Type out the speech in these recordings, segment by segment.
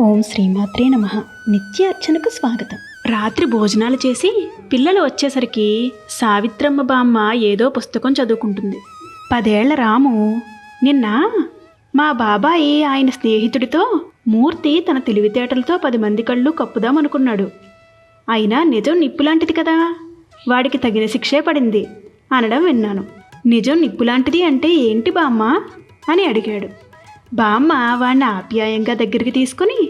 ఓం శ్రీమాత్రే నమ. నిత్య అర్చనకు స్వాగతం. రాత్రి భోజనాలు చేసి పిల్లలు వచ్చేసరికి సావిత్రమ్మ బామ్మ ఏదో పుస్తకం చదువుకుంటుంది. పదేళ్ళ రాము నిన్న మా బాబాయి ఆయన స్నేహితుడితో మూర్తి తన తెలివితేటలతో పది మంది కళ్ళు కప్పుదామనుకున్నాడు అయినా నిజం నిప్పులాంటిది కదా. వాడికి తగిన శిక్షే పడింది అనడం విన్నాను. నిజం నిప్పులాంటిది అంటే ఏంటి బామ్మ? అని అడిగాడు. బామ్మ వాడిని ఆప్యాయంగా దగ్గరికి తీసుకుని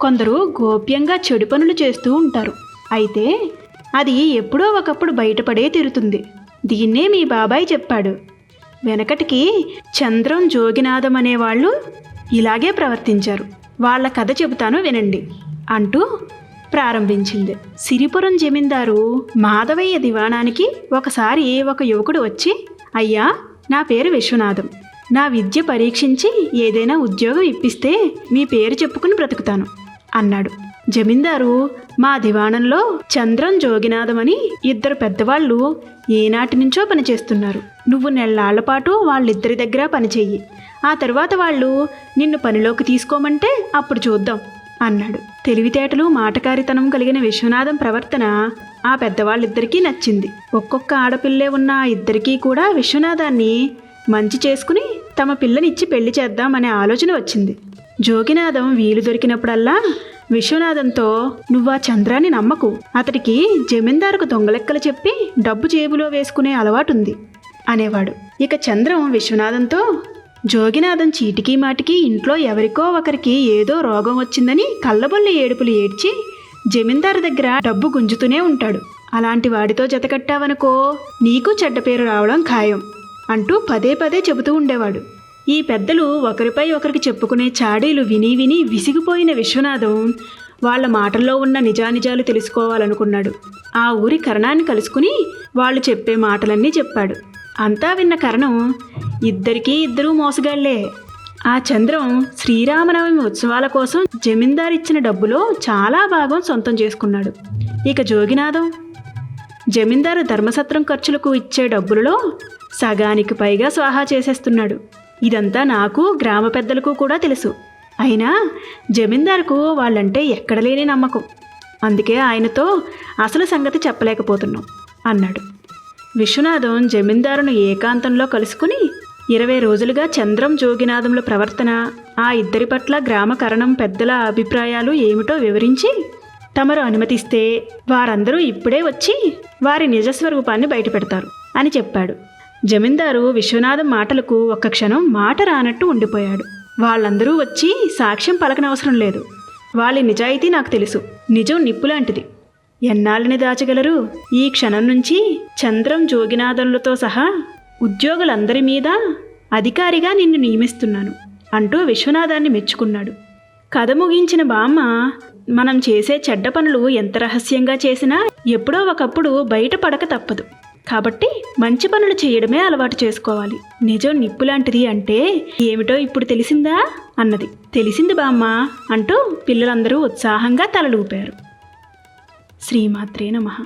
కొందరు గోప్యంగా చెడు పనులు చేస్తూ ఉంటారు. అయితే అది ఎప్పుడో ఒకప్పుడు బయటపడే తీరుతుంది. దీన్నే మీ బాబాయ్ చెప్పాడు. వెనకటికి చంద్రం జోగినాథం అనేవాళ్ళు ఇలాగే ప్రవర్తించారు. వాళ్ళ కథ చెబుతాను వినండి అంటూ ప్రారంభించింది. సిరిపురం జమీందారు మాధవయ్య దివాణానికి ఒకసారి ఒక యువకుడు వచ్చి అయ్యా నా పేరు విశ్వనాథం. నా విద్య పరీక్షించి ఏదైనా ఉద్యోగం ఇప్పిస్తే మీ పేరు చెప్పుకుని బ్రతుకుతాను అన్నాడు. జమీందారు మా దివాణంలో చంద్రం జోగినాథమని ఇద్దరు పెద్దవాళ్ళు ఏనాటి నుంచో పనిచేస్తున్నారు. నువ్వు నెల్లాళ్ళ పాటు వాళ్ళిద్దరి దగ్గర పనిచెయ్యి ఆ తర్వాత వాళ్ళు నిన్ను పనిలోకి తీసుకోమంటే అప్పుడు చూద్దాం అన్నాడు. తెలివితేటలు మాటకారితనం కలిగిన విశ్వనాథం ప్రవర్తన ఆ పెద్దవాళ్ళిద్దరికీ నచ్చింది. ఒక్కొక్క ఆడపిల్లే ఉన్న ఇద్దరికీ కూడా విశ్వనాథాన్ని మంచి చేసుకుని తమ పిల్లనిచ్చి పెళ్ళి చేద్దామనే ఆలోచన వచ్చింది. జోగినాథం వీలు దొరికినప్పుడల్లా విశ్వనాథంతో నువ్వు ఆ చంద్రాన్ని నమ్మకు. అతడికి జమీందారుకు దొంగలెక్కలు చెప్పి డబ్బు జేబులో వేసుకునే అలవాటుంది అనేవాడు. ఇక చంద్రం విశ్వనాథంతో జోగినాథం చీటికి మాటికి ఇంట్లో ఎవరికో ఒకరికి ఏదో రోగం వచ్చిందని కళ్ళబొల్లి ఏడుపులు ఏడ్చి జమీందారు దగ్గర డబ్బు గుంజుతూనే ఉంటాడు. అలాంటి వాడితో జతకట్టావనుకో నీకు చెడ్డ పేరు రావడం ఖాయం. అంటూ పదే పదే చెబుతూ ఉండేవాడు. ఈ పెద్దలు ఒకరిపై ఒకరికి చెప్పుకునే చాడీలు విని విని విసిగిపోయిన విశ్వనాథం వాళ్ళ మాటల్లో ఉన్న నిజానిజాలు తెలుసుకోవాలనుకున్నాడు. ఆ ఊరి కరణాన్ని కలుసుకుని వాళ్ళు చెప్పే మాటలన్నీ చెప్పాడు. అంతా విన్న కరణం ఇద్దరికీ ఇద్దరూ మోసగాళ్ళే. ఆ చంద్రం శ్రీరామనవమి ఉత్సవాల కోసం జమీందారిచ్చిన డబ్బులో చాలా భాగం సొంతం చేసుకున్నాడు. ఇక జోగినాథం జమీందారు ధర్మసత్రం ఖర్చులకు ఇచ్చే డబ్బులలో సగానికి పైగా స్వాహా చేసేస్తున్నాడు. ఇదంతా నాకు గ్రామ పెద్దలకు కూడా తెలుసు. అయినా జమీందారుకు వాళ్ళంటే ఎక్కడ లేని నమ్మకం. అందుకే ఆయనతో అసలు సంగతి చెప్పలేకపోతున్నాం అన్నాడు. విశ్వనాథం జమీందారును ఏకాంతంలో కలుసుకుని ఇరవై రోజులుగా చంద్రం జోగినాథంల ప్రవర్తన ఆ ఇద్దరి పట్ల గ్రామకరణం పెద్దల అభిప్రాయాలు ఏమిటో వివరించి తమరు అనుమతిస్తే వారందరూ ఇప్పుడే వచ్చి వారి నిజస్వరూపాన్ని బయటపెడతారు అని చెప్పాడు. జమీందారు విశ్వనాథం మాటలకు ఒక్క క్షణం మాట రానట్టు ఉండిపోయాడు. వాళ్ళందరూ వచ్చి సాక్ష్యం పలకనవసరం లేదు. వాళ్ళ నిజాయితీ నాకు తెలుసు. నిజం నిప్పులాంటిది ఎన్నాళ్ళని దాచగలరు? ఈ క్షణం నుంచి చంద్రం జోగినాథంలతో సహా ఉద్యోగులందరి మీద అధికారిగా నిన్ను నియమిస్తున్నాను అంటూ విశ్వనాథాన్ని మెచ్చుకున్నాడు. కథ ముగించిన బామ్మ మనం చేసే చెడ్డ పనులు ఎంత రహస్యంగా చేసినా ఎప్పుడో ఒకప్పుడు బయట పడక తప్పదు. కాబట్టి మంచి పనులు చేయడమే అలవాటు చేసుకోవాలి. నిజం నిప్పు లాంటిది అంటే ఏమిటో ఇప్పుడు తెలిసిందా? అన్నది. తెలిసింది బామ్మ అంటూ పిల్లలందరూ ఉత్సాహంగా తలలూపారు. శ్రీమాత్రే నమః.